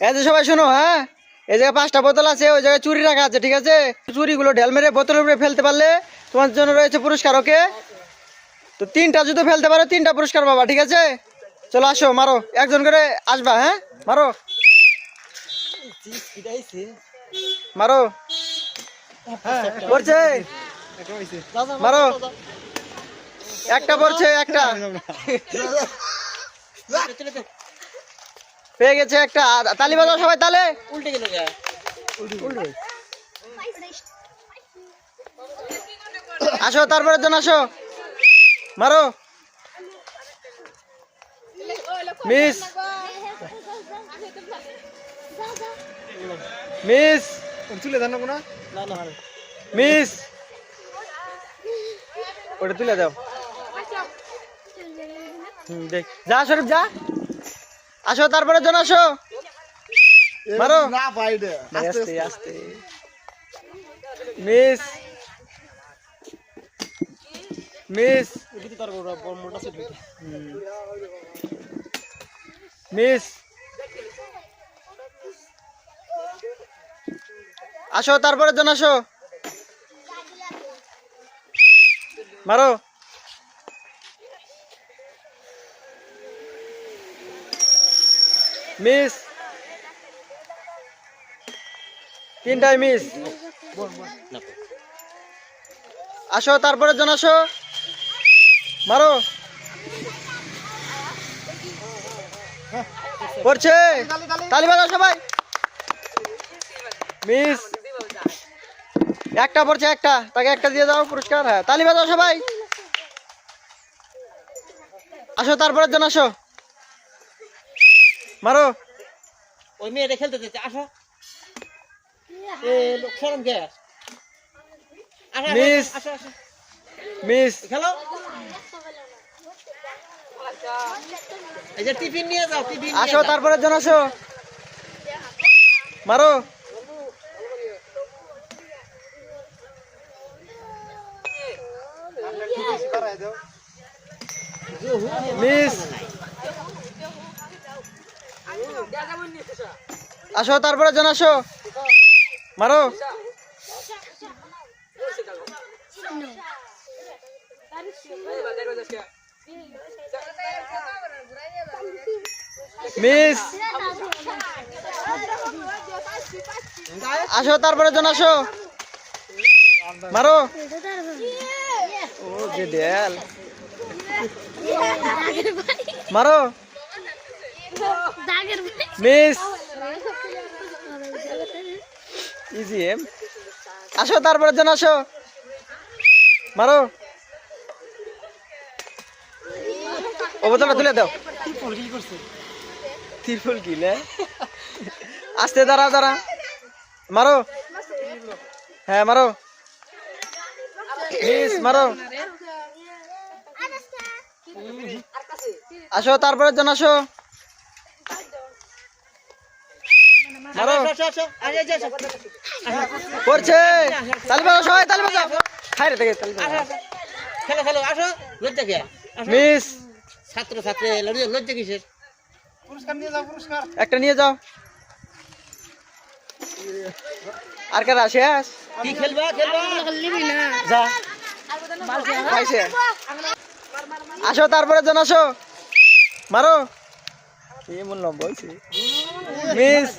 এই যে সবাই শোনো হ্যাঁ? এই জায়গায় পাঁচটা বোতল আছে, ওই জায়গায় চুরি রাখা আছে, ঠিক আছে? চুরিগুলো ঢেল মেরে বোতলের উপরে ফেলতে পারলে তোমার জন্য রয়েছে পুরস্কার, ওকে? তো তিনটা যদি ফেলতে পারো, তিনটা পুরস্কার পাবা, ঠিক আছে? চলো আসো, মারো, একজন করে আসবা হ্যাঁ? মারো। মারো। পড়ছে? মারো। একটা পড়ছে, একটা। পেয়ে গেছে একটা। তালি বাজাও সবাই তালে। উল্টে গেল আসো তারপরের জন আসো। মারো। মিস। মিস। তুলে দেন না। মিস। ওটা তুলে দাও। হুম, দেখ। যা শরীফ যা। আসো তারপরে জন আসো। মারো। না বাইরে। আস্তে আস্তে মিস। মিস। এদিকে তার বড় বড় মোটা সেট হইছে মিস। আসো তারপরে জন আসো। মারো। মিস। তিনটাই মিস। আসো, তারপরে জন আসো। মারো। পড়ছে। তালি বাজাও সবাই। মিস। একটা পড়ছে, একটা। তাকে একটা দিয়ে দাও, পুরস্কার। হ্যাঁ তালি বাজাও সবাই। আসো, তারপরে জন আসো। মারো। ওই মেয়েটা খেলতে যাচ্ছে আসো। সরম. আসো আসো মিস। খেলো? এই যে টিফিন নিয়ে যাও টিফিন আসো। তারপরে জন আসো। মারো। মিস। আসো তারপরে জন আসো। মারো। মিস। আসো তারপরে জন আসো। মারো। মারো। মিস। ইজি এম। আসো তারপরে জন আসো। মারো। ও বোতলটা তুলে দাও। তিরফুল কি না আস্তে দাঁড়া দাঁড়া মারো। হ্যাঁ মারো। মিস, মারো। আসো তারপরে জন আসো। মারো। আসো আসো আসো আসো। করছে। তালি বাজাও সবাই তালি বাজাও খাই রে থেকে তালি বাজাও আসো, আসো। খেলো খেলো আসো। লজ্জা কে? আসো। মিস। ছাত্র ছাত্রী লজ্জা লজ্জা কিসের? পুরস্কার নিয়ে যাও পুরস্কার। একটা নিয়ে যাও। আর কারা শেষ কি খেলবা খেলবা? যা। আসো তারপরে জন আসো। মারো। এমন লম্বা হয়েছে মিস।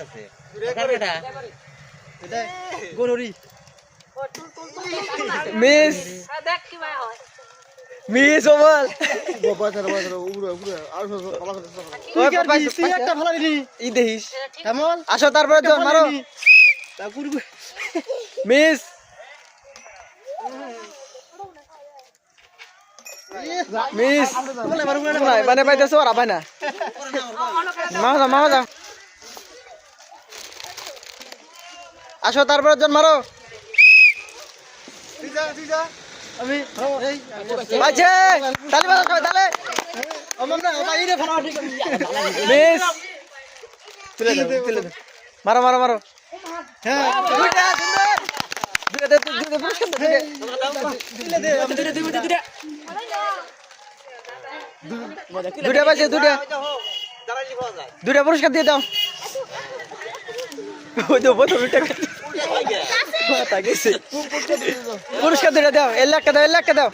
মিস। মিস ই দেখিস। আসো তারপরে মারো। মিস। মিস। মানে পাইতেছো আর আবাই না? মামা যাও মামা যাও আসো তারপরে জন মারো। তুই যা তুই যা আমি এই তালি বাজাও সবাই তালে। আমার না বাইরে ভালো মিস তুলে দাও তুলে দাও। মারো মারো মারো। হ্যাঁ। দুইটা সুন্দর দুইটা দে দুইটা পুরস্কার দে দুইটা। দুইটা পাইছে দুইটা। দুইটা পুরস্কার দিয়ে দাও। ওই তো মাথা গেছে। পুরস্কার দুটা দাও এর লাখটা দাও এর লাখটা দাও।